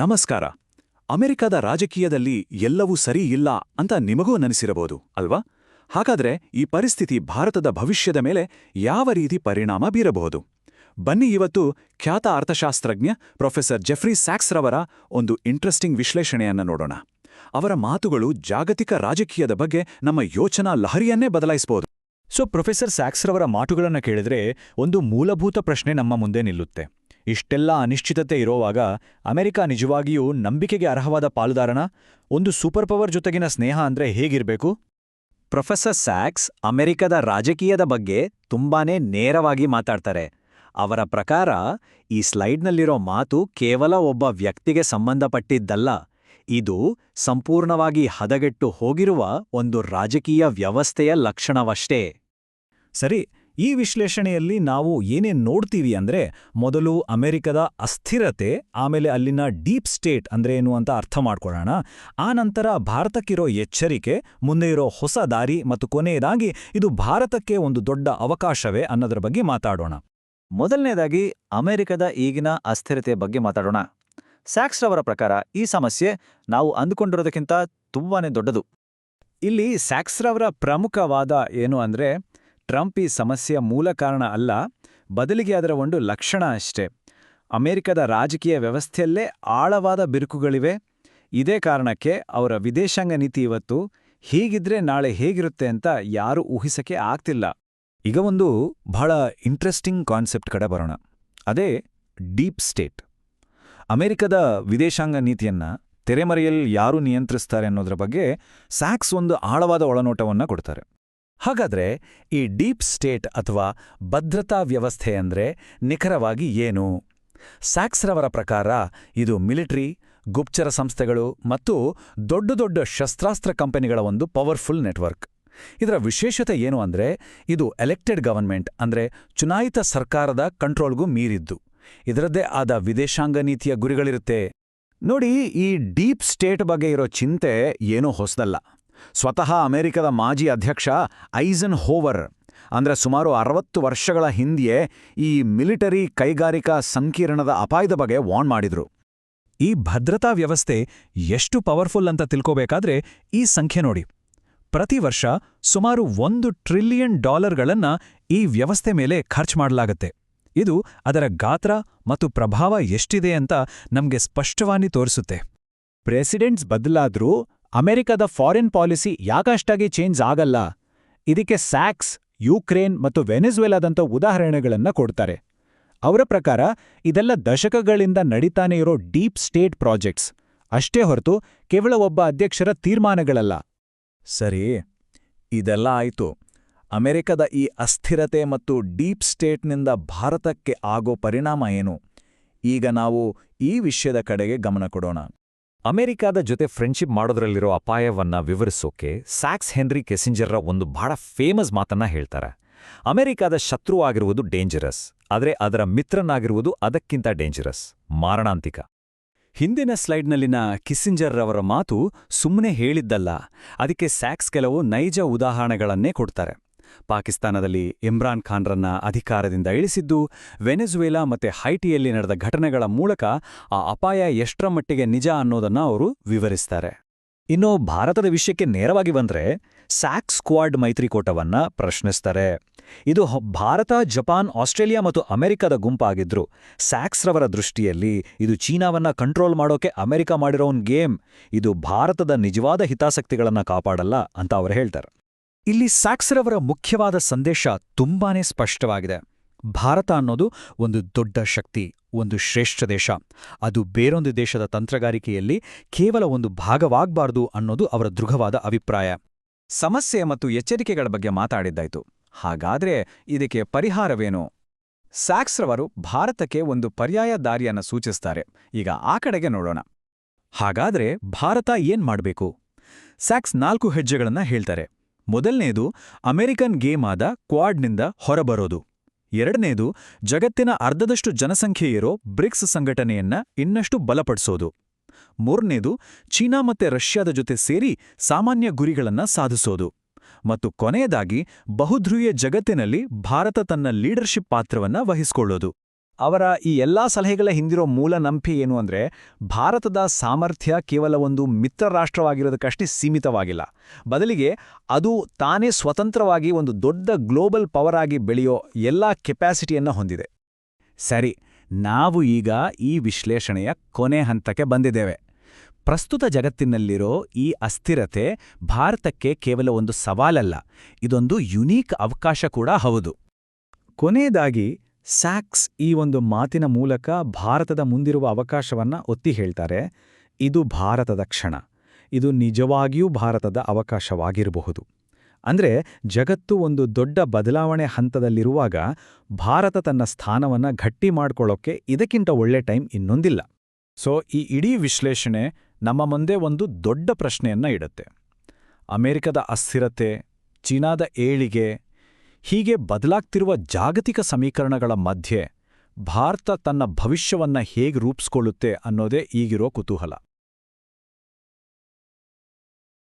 ನಮಸ್ಕಾರ. ಅಮೆರಿಕದ ರಾಜಕೀಯದಲ್ಲಿ ಎಲ್ಲವೂ ಸರಿ ಇಲ್ಲ ಅಂತ ನಿಮಗೂ ನೆನೆಸಿರಬಹುದು ಅಲ್ವಾ? ಹಾಗಾದ್ರೆ ಈ ಪರಿಸ್ಥಿತಿ ಭಾರತದ ಭವಿಷ್ಯದ ಮೇಲೆ ಯಾವ ರೀತಿ ಪರಿಣಾಮ ಬೀರಬಹುದು? ಬನ್ನಿ ಇವತ್ತು ಖ್ಯಾತ ಅರ್ಥಶಾಸ್ತ್ರಜ್ಞ ಪ್ರೊಫೆಸರ್ ಜೆಫ್ರಿ ಸ್ಯಾಕ್ಸ್ರವರ ಒಂದು ಇಂಟ್ರೆಸ್ಟಿಂಗ್ ವಿಶ್ಲೇಷಣೆಯನ್ನ ನೋಡೋಣ. ಅವರ ಮಾತುಗಳು ಜಾಗತಿಕ ರಾಜಕೀಯದ ಬಗ್ಗೆ ನಮ್ಮ ಯೋಚನಾ ಲಹರಿಯನ್ನೇ ಬದಲಾಯಿಸಬಹುದು. ಸೊ ಪ್ರೊಫೆಸರ್ ಸ್ಯಾಕ್ಸ್ರವರ ಮಾತುಗಳನ್ನು ಕೇಳಿದ್ರೆ ಒಂದು ಮೂಲಭೂತ ಪ್ರಶ್ನೆ ನಮ್ಮ ಮುಂದೆ ನಿಲ್ಲುತ್ತೆ. ಇಷ್ಟೆಲ್ಲ ಅನಿಶ್ಚಿತತೆ ಇರೋವಾಗ ಅಮೆರಿಕ ನಿಜವಾಗಿಯೂ ನಂಬಿಕೆಗೆ ಅರ್ಹವಾದ ಪಾಲುದಾರನ, ಒಂದು ಸೂಪರ್ ಪವರ್ ಜೊತೆಗಿನ ಸ್ನೇಹ ಅಂದ್ರೆ ಹೇಗಿರ್ಬೇಕು? ಪ್ರೊಫೆಸರ್ ಸ್ಯಾಕ್ಸ್ ಅಮೆರಿಕದ ರಾಜಕೀಯದ ಬಗ್ಗೆ ತುಂಬಾನೇ ನೇರವಾಗಿ ಮಾತಾಡ್ತಾರೆ. ಅವರ ಪ್ರಕಾರ, ಈ ಸ್ಲೈಡ್ನಲ್ಲಿರೋ ಮಾತು ಕೇವಲ ಒಬ್ಬ ವ್ಯಕ್ತಿಗೆ ಸಂಬಂಧಪಟ್ಟಿದ್ದಲ್ಲ, ಇದು ಸಂಪೂರ್ಣವಾಗಿ ಹದಗೆಟ್ಟು ಹೋಗಿರುವ ಒಂದು ರಾಜಕೀಯ ವ್ಯವಸ್ಥೆಯ ಲಕ್ಷಣವಷ್ಟೇ. ಸರಿ ಈ ವಿಶ್ಲೇಷಣೆಯಲ್ಲಿ ನಾವು ಏನೇ ನೋಡ್ತೀವಿ ಅಂದ್ರೆ ಮೊದಲು ಅಮೆರಿಕದ ಅಸ್ಥಿರತೆ, ಆಮೇಲೆ ಅಲ್ಲಿನ ಡೀಪ್ ಸ್ಟೇಟ್ ಅಂದ್ರೆ ಏನು ಅಂತ ಅರ್ಥ ಮಾಡ್ಕೊಳ್ಳೋಣ. ಆ ನಂತರ ಭಾರತಕ್ಕಿರೋ ಎಚ್ಚರಿಕೆ, ಮುಂದೆ ಇರೋ ಹೊಸ ದಾರಿ ಮತ್ತು ಕೊನೆಯದಾಗಿ ಇದು ಭಾರತಕ್ಕೆ ಒಂದು ದೊಡ್ಡ ಅವಕಾಶವೇ ಅನ್ನೋದ್ರ ಬಗ್ಗೆ ಮಾತಾಡೋಣ. ಮೊದಲನೇದಾಗಿ ಅಮೆರಿಕದ ಈಗಿನ ಅಸ್ಥಿರತೆ ಬಗ್ಗೆ ಮಾತಾಡೋಣ. ಸ್ಯಾಕ್ಸ್ರವರ ಪ್ರಕಾರ ಈ ಸಮಸ್ಯೆ ನಾವು ಅಂದುಕೊಂಡಿರೋದಕ್ಕಿಂತ ತುಂಬಾನೇ ದೊಡ್ಡದು. ಇಲ್ಲಿ ಸ್ಯಾಕ್ಸ್ರವರ ಪ್ರಮುಖವಾದ ಏನು ಅಂದ್ರೆ ಟ್ರಂಪ್ ಈ ಸಮಸ್ಯೆಯ ಮೂಲ ಕಾರಣ ಅಲ್ಲ, ಬದಲಿಗೆ ಅದರ ಒಂದು ಲಕ್ಷಣ ಅಷ್ಟೇ. ಅಮೆರಿಕದ ರಾಜಕೀಯ ವ್ಯವಸ್ಥೆಯಲ್ಲೇ ಆಳವಾದ ಬಿರುಕುಗಳಿವೆ. ಇದೇ ಕಾರಣಕ್ಕೆ ಅವರ ವಿದೇಶಾಂಗ ನೀತಿ ಇವತ್ತು ಹೀಗಿದ್ರೆ ನಾಳೆ ಹೇಗಿರುತ್ತೆ ಅಂತ ಯಾರೂ ಊಹಿಸಕ್ಕೆ ಆಗ್ತಿಲ್ಲ. ಈಗ ಒಂದು ಬಹಳ ಇಂಟ್ರೆಸ್ಟಿಂಗ್ ಕಾನ್ಸೆಪ್ಟ್ ಕಡೆ ಬರೋಣ. ಅದೇ ಡೀಪ್ ಸ್ಟೇಟ್. ಅಮೆರಿಕದ ವಿದೇಶಾಂಗ ನೀತಿಯನ್ನ ತೆರೆಮರೆಯಲ್ಲಿ ಯಾರು ನಿಯಂತ್ರಿಸ್ತಾರೆ ಅನ್ನೋದ್ರ ಬಗ್ಗೆ ಸ್ಯಾಕ್ಸ್ ಒಂದು ಆಳವಾದ ಒಳನೋಟವನ್ನು ಕೊಡ್ತಾರೆ. ಹಾಗಾದ್ರೆ ಈ ಡೀಪ್ ಸ್ಟೇಟ್ ಅಥವಾ ಭದ್ರತಾ ವ್ಯವಸ್ಥೆ ಅಂದ್ರೆ ನಿಖರವಾಗಿ ಏನು? ಸ್ಯಾಕ್ಸ್ರವರ ಪ್ರಕಾರ ಇದು ಮಿಲಿಟರಿ, ಗುಪ್ಚರ ಸಂಸ್ಥೆಗಳು ಮತ್ತು ದೊಡ್ಡ ದೊಡ್ಡ ಶಸ್ತ್ರಾಸ್ತ್ರ ಕಂಪನಿಗಳ ಒಂದು ಪವರ್ಫುಲ್ ನೆಟ್ವರ್ಕ್. ಇದರ ವಿಶೇಷತೆ ಏನು ಅಂದ್ರೆ ಇದು ಎಲೆಕ್ಟೆಡ್ ಗವರ್ಮೆಂಟ್ ಅಂದ್ರೆ ಚುನಾಯಿತ ಸರ್ಕಾರದ ಕಂಟ್ರೋಲ್ಗೂ ಮೀರಿದ್ದು. ಇದರದ್ದೇ ಆದ ವಿದೇಶಾಂಗ ನೀತಿಯ ಗುರಿಗಳಿರುತ್ತೆ. ನೋಡಿ ಈ ಡೀಪ್ ಸ್ಟೇಟ್ ಬಗ್ಗೆ ಇರೋ ಚಿಂತೆ ಏನೂ ಹೊಸದಲ್ಲ. ಸ್ವತಃ ಅಮೆರಿಕದ ಮಾಜಿ ಅಧ್ಯಕ್ಷ ಐಸನ್ ಹೋವರ್ ಅಂದರೆ ಸುಮಾರು ಅರವತ್ತು ವರ್ಷಗಳ ಹಿಂದೆಯೇ ಈ ಮಿಲಿಟರಿ ಕೈಗಾರಿಕಾ ಸಂಕೀರ್ಣದ ಅಪಾಯದ ಬಗ್ಗೆ ವಾರ್ನ್ ಮಾಡಿದ್ರು. ಈ ಭದ್ರತಾ ವ್ಯವಸ್ಥೆ ಎಷ್ಟು ಪವರ್ಫುಲ್ ಅಂತ ತಿಳ್ಕೋಬೇಕಾದ್ರೆ ಈ ಸಂಖ್ಯೆ ನೋಡಿ. ಪ್ರತಿ ವರ್ಷ ಸುಮಾರು ಒಂದು ಟ್ರಿಲಿಯನ್ ಡಾಲರ್ಗಳನ್ನ ಈ ವ್ಯವಸ್ಥೆ ಮೇಲೆ ಖರ್ಚು ಮಾಡಲಾಗತ್ತೆ. ಇದು ಅದರ ಗಾತ್ರ ಮತ್ತು ಪ್ರಭಾವ ಎಷ್ಟಿದೆ ಅಂತ ನಮಗೆ ಸ್ಪಷ್ಟವಾಗಿ ತೋರಿಸುತ್ತೆ. ಪ್ರೆಸಿಡೆಂಟ್ಸ್ ಬದಲಾದ್ರೂ ಅಮೆರಿಕದ ಫಾರಿನ್ ಪಾಲಿಸಿ ಯಾಕಷ್ಟಾಗಿ ಚೇಂಜ್ ಆಗಲ್ಲ, ಇದಕ್ಕೆ ಸ್ಯಾಕ್ಸ್, ಯುಕ್ರೇನ್ ಮತ್ತು ವೆನೆಜುವೆಲಾದಂಥ ಉದಾಹರಣೆಗಳನ್ನು ಕೊಡ್ತಾರೆ. ಅವರ ಪ್ರಕಾರ, ಇದೆಲ್ಲ ದಶಕಗಳಿಂದ ನಡೀತಾನೆ ಇರೋ ಡೀಪ್ ಸ್ಟೇಟ್ ಪ್ರಾಜೆಕ್ಟ್ಸ್. ಅಷ್ಟೇ ಹೊರತು ಕೇವಲ ಒಬ್ಬ ಅಧ್ಯಕ್ಷರ ತೀರ್ಮಾನಗಳಲ್ಲ. ಸರಿ, ಇದೆಲ್ಲ ಆಯ್ತು. ಅಮೆರಿಕದ ಈ ಅಸ್ಥಿರತೆ ಮತ್ತು ಡೀಪ್ ಸ್ಟೇಟ್ನಿಂದ ಭಾರತಕ್ಕೆ ಆಗೋ ಪರಿಣಾಮ ಏನು? ಈಗ ನಾವು ಈ ವಿಷಯದ ಕಡೆಗೆ ಗಮನ ಕೊಡೋಣ. ಅಮೆರಿಕಾದ ಜೊತೆ ಫ್ರೆಂಡ್ಶಿಪ್ ಮಾಡೋದ್ರಲ್ಲಿರೋ ಅಪಾಯವನ್ನ ವಿವರಿಸೋಕೆ ಸ್ಯಾಕ್ಸ್ ಹೆನ್ರಿ ಕೆಸಿಂಜರ್ರ ಒಂದು ಬಹಳ ಫೇಮಸ್ ಮಾತನ್ನ ಹೇಳ್ತಾರೆ. ಅಮೆರಿಕಾದ ಶತ್ರು ಆಗಿರುವುದು ಡೇಂಜರಸ್ ಆದರೆ ಅದರ ಮಿತ್ರನಾಗಿರುವುದು ಅದಕ್ಕಿಂತ ಡೇಂಜರಸ್ ಮಾರಣಾಂತಿಕ. ಹಿಂದಿನ ಸ್ಲೈಡ್ನಲ್ಲಿನ ಕಿಸಿಂಜರ್ರವರ ಮಾತು ಸುಮ್ಮನೆ ಹೇಳಿದ್ದಲ್ಲ, ಅದಕ್ಕೆ ಸ್ಯಾಕ್ಸ್ ಕೆಲವು ನೈಜ ಉದಾಹರಣೆಗಳನ್ನೇ ಕೊಡ್ತಾರೆ. ಪಾಕಿಸ್ತಾನದಲ್ಲಿ ಇಮ್ರಾನ್ ಖಾನ್ರನ್ನ ಅಧಿಕಾರದಿಂದ ಇಳಿಸಿದ್ದು, ವೆನೆಜುವೆಲಾ ಮತ್ತೆ ಹೈಟಿಯಲ್ಲಿ ನಡೆದ ಘಟನೆಗಳ ಮೂಲಕ ಆ ಅಪಾಯ ಎಷ್ಟರ ಮಟ್ಟಿಗೆ ನಿಜ ಅನ್ನೋದನ್ನ ಅವರು ವಿವರಿಸ್ತಾರೆ. ಇನ್ನು ಭಾರತದ ವಿಷಯಕ್ಕೆ ನೇರವಾಗಿ ಬಂದ್ರೆ, ಸ್ಯಾಕ್ ಸ್ಕ್ವಾಡ್ ಮೈತ್ರಿಕೂಟವನ್ನ ಪ್ರಶ್ನಿಸ್ತಾರೆ. ಇದು ಭಾರತ, ಜಪಾನ್, ಆಸ್ಟ್ರೇಲಿಯಾ ಮತ್ತು ಅಮೆರಿಕದ ಗುಂಪಾಗಿದ್ರು. ಸ್ಯಾಕ್ಸ್ರವರ ದೃಷ್ಟಿಯಲ್ಲಿ ಇದು ಚೀನಾವನ್ನ ಕಂಟ್ರೋಲ್ ಮಾಡೋಕೆ ಅಮೆರಿಕ ಮಾಡಿರೋ ಒಂದು ಗೇಮ್. ಇದು ಭಾರತದ ನಿಜವಾದ ಹಿತಾಸಕ್ತಿಗಳನ್ನ ಕಾಪಾಡಲ್ಲ ಅಂತ ಅವರು ಹೇಳ್ತಾರೆ. ಇಲ್ಲಿ ಸ್ಯಾಕ್ಸ್ರವರ ಮುಖ್ಯವಾದ ಸಂದೇಶ ತುಂಬಾನೇ ಸ್ಪಷ್ಟವಾಗಿದೆ. ಭಾರತ ಅನ್ನೋದು ಒಂದು ದೊಡ್ಡ ಶಕ್ತಿ, ಒಂದು ಶ್ರೇಷ್ಠ ದೇಶ. ಅದು ಬೇರೊಂದು ದೇಶದ ತಂತ್ರಗಾರಿಕೆಯಲ್ಲಿ ಕೇವಲ ಒಂದು ಭಾಗವಾಗಬಾರದು ಅನ್ನೋದು ಅವರ ದೃಢವಾದ ಅಭಿಪ್ರಾಯ. ಸಮಸ್ಯೆ ಮತ್ತು ಎಚ್ಚರಿಕೆಗಳ ಬಗ್ಗೆ ಮಾತಾಡಿದ್ದಾಯಿತು. ಹಾಗಾದ್ರೆ ಇದಕ್ಕೆ ಪರಿಹಾರವೇನು? ಸ್ಯಾಕ್ಸ್ರವರು ಭಾರತಕ್ಕೆ ಒಂದು ಪರ್ಯಾಯ ದಾರಿಯನ್ನ ಸೂಚಿಸ್ತಾರೆ. ಈಗ ಆ ಕಡೆಗೆ ನೋಡೋಣ. ಹಾಗಾದ್ರೆ ಭಾರತ ಏನ್ ಮಾಡಬೇಕು? ಸ್ಯಾಕ್ಸ್ ನಾಲ್ಕು ಹೆಜ್ಜೆಗಳನ್ನ ಹೇಳ್ತಾರೆ. ಮೊದಲನೇದು ಅಮೆರಿಕನ್ ಗೇಮ್ ಆದ ಕ್ವಾಡ್ನಿಂದ ಹೊರಬರೋದು. ಎರಡನೇದು ಜಗತ್ತಿನ ಅರ್ಧದಷ್ಟು ಜನಸಂಖ್ಯೆ ಇರೋ ಬ್ರಿಕ್ಸ್ ಸಂಘಟನೆಯನ್ನ ಇನ್ನಷ್ಟು ಬಲಪಡಿಸೋದು. ಮೂರನೇದು ಚೀನಾ ಮತ್ತೆ ರಷ್ಯಾದ ಜೊತೆ ಸೇರಿ ಸಾಮಾನ್ಯ ಗುರಿಗಳನ್ನ ಸಾಧಿಸೋದು. ಮತ್ತು ಕೊನೆಯದಾಗಿ ಬಹುಧ್ರುವೀಯ ಜಗತ್ತಿನಲ್ಲಿ ಭಾರತ ತನ್ನ ಲೀಡರ್ಶಿಪ್ ಪಾತ್ರವನ್ನ ವಹಿಸಿಕೊಳ್ಳೋದು. ಅವರ ಈ ಎಲ್ಲಾ ಸಲಹೆಗಳ ಹಿಂದಿರೋ ಮೂಲ ನಂಬಿಕೆ ಏನು ಅಂದ್ರೆ, ಭಾರತದ ಸಾಮರ್ಥ್ಯ ಕೇವಲ ಒಂದು ಮಿತ್ರ ರಾಷ್ಟ್ರವಾಗಿರೋದಕ್ಕಷ್ಟೇ ಸೀಮಿತವಾಗಿಲ್ಲ. ಬದಲಿಗೆ ಅದು ತಾನೇ ಸ್ವತಂತ್ರವಾಗಿ ಒಂದು ದೊಡ್ಡ ಗ್ಲೋಬಲ್ ಪವರ್ ಆಗಿ ಬೆಳೆಯೋ ಎಲ್ಲಾ ಕೆಪ್ಯಾಸಿಟಿಯನ್ನು ಹೊಂದಿದೆ. ಸರಿ, ನಾವು ಈಗ ಈ ವಿಶ್ಲೇಷಣೆಯ ಕೊನೆ ಹಂತಕ್ಕೆ ಬಂದಿದ್ದೇವೆ. ಪ್ರಸ್ತುತ ಜಗತ್ತಿನಲ್ಲಿರೋ ಈ ಅಸ್ಥಿರತೆ ಭಾರತಕ್ಕೆ ಕೇವಲ ಒಂದು ಸವಾಲಲ್ಲ, ಇದೊಂದು ಯುನೀಕ್ ಅವಕಾಶ ಕೂಡ ಹೌದು. ಕೊನೆಯದಾಗಿ ಸ್ಯಾಕ್ಸ್ ಈ ಒಂದು ಮಾತಿನ ಮೂಲಕ ಭಾರತದ ಮುಂದಿರುವ ಅವಕಾಶವನ್ನ ಒತ್ತಿ ಹೇಳ್ತಾರೆ, ಇದು ಭಾರತದ ಕ್ಷಣ, ಇದು ನಿಜವಾಗಿಯೂ ಭಾರತದ ಅವಕಾಶವಾಗಿರಬಹುದು. ಅಂದ್ರೆ ಜಗತ್ತು ಒಂದು ದೊಡ್ಡ ಬದಲಾವಣೆ ಹಂತದಲ್ಲಿರುವಾಗ ಭಾರತ ತನ್ನ ಸ್ಥಾನವನ್ನ ಗಟ್ಟಿ ಮಾಡಿಕೊಳ್ಳೋಕ್ಕೆ ಇದಕ್ಕಿಂತ ಒಳ್ಳೆ ಟೈಮ್ ಇನ್ನೊಂದಿಲ್ಲ. ಸೊ, ಈ ಇಡೀ ವಿಶ್ಲೇಷಣೆ ನಮ್ಮ ಮುಂದೆ ಒಂದು ದೊಡ್ಡ ಪ್ರಶ್ನೆಯನ್ನ ಇಡುತ್ತೆ. ಅಮೆರಿಕದ ಅಸ್ಥಿರತೆ, ಚೀನಾದ ಏಳಿಗೆ ಹೀಗೆ ಬದಲಾಗ್ತಿರುವ ಜಾಗತಿಕ ಸಮೀಕರಣಗಳ ಮಧ್ಯೆ ಭಾರತ ತನ್ನ ಭವಿಷ್ಯವನ್ನ ಹೇಗೆ ರೂಪಿಸ್ಕೊಳ್ಳುತ್ತೆ ಅನ್ನೋದೇ ಈಗಿರೋ ಕುತೂಹಲ.